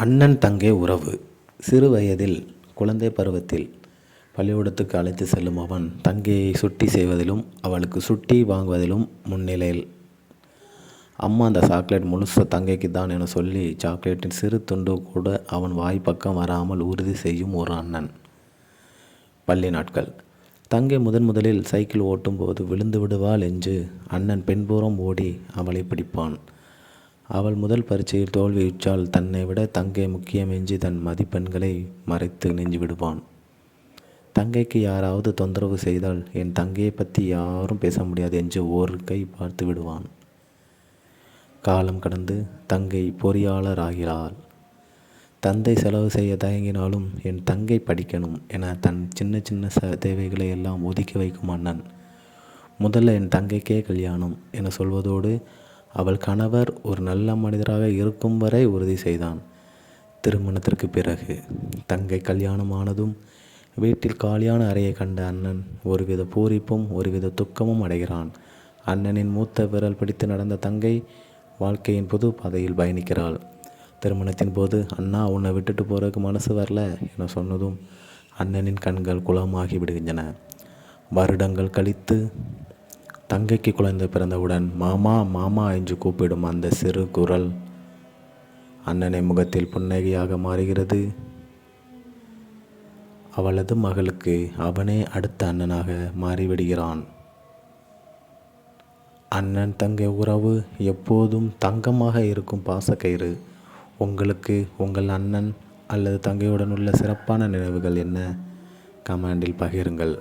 அண்ணன் தங்கை உறவு. சிறு வயதில் குழந்தை பருவத்தில் பள்ளிக்கூடத்துக்கு அழைத்து செல்லும் அவன் தங்கையை சுட்டி செய்வதிலும் அவளுக்கு சுட்டி வாங்குவதிலும் முன்னிலையில். அம்மா அந்த சாக்லேட் முழுச தங்கைக்கு தான் என சொல்லி சாக்லேட்டின் சிறு துண்டு கூட அவன் வாய் பக்கம் வராமல் உறுதி செய்யும் ஒரு அண்ணன். பள்ளி நாட்கள். தங்கை முதன் முதலில் சைக்கிள் ஓட்டும்போது விழுந்து விடுவாள் என்று அண்ணன் பின்புறம் ஓடி அவளை பிடிப்பான். அவள் முதல் பரீட்சையில் தோல்வியுற்றால் தன்னை விட தங்கை முக்கியமெஞ்சி தன் மதிப்பெண்களை மறைத்து நெஞ்சு விடுவான். தங்கைக்கு யாராவது தொந்தரவு செய்தால் என் தங்கையை பற்றி யாரும் பேச முடியாது என்று ஒரு கை பார்த்து விடுவான். காலம் கடந்து தங்கை பொறியாளர் ஆகிறாள் தந்தை செலவு செய்ய தயங்கினாலும் என் தங்கை படிக்கணும் என தன் சின்ன சின்ன ச தேவைகளை எல்லாம் ஒதுக்கி வைக்கும் அண்ணன். முதல்ல என் தங்கைக்கே கல்யாணம் என சொல்வதோடு அவள் கணவர் ஒரு நல்ல மனிதராக இருக்கும் வரை உறுதி செய்தான். திருமணத்திற்கு பிறகு தங்கை கல்யாணமானதும் வீட்டில் காலியான அறையை கண்ட அண்ணன் ஒருவித பூரிப்பும் ஒருவித துக்கமும் அடைகிறான். அண்ணனின் மூத்த விரல் பிடித்து நடந்த தங்கை வாழ்க்கையின் புது பாதையில் பயணிக்கிறாள். திருமணத்தின் போது அண்ணா உன்னை விட்டுட்டு போகிறதுக்கு மனசு வரல என சொன்னதும் அண்ணனின் கண்கள் குளமாகி விடுகின்றன. வருடங்கள் கழித்து தங்கைக்கு குழந்தை பிறந்தவுடன் மாமா மாமா என்று கூப்பிடும் அந்த சிறு குரல் அண்ணனை முகத்தில் புன்னகையாக மாறுகிறது. அவளது மகளுக்கு அவனே அடுத்த அண்ணனாக மாறிவிடுகிறான். அண்ணன் தங்கை உறவு எப்போதும் தங்கமாக இருக்கும் பாசக்கயிறு. உங்களுக்கு உங்கள் அண்ணன் அல்லது தங்கையுடன் உள்ள சிறப்பான நினைவுகள் என்ன? கமெண்டில் பகிருங்கள்.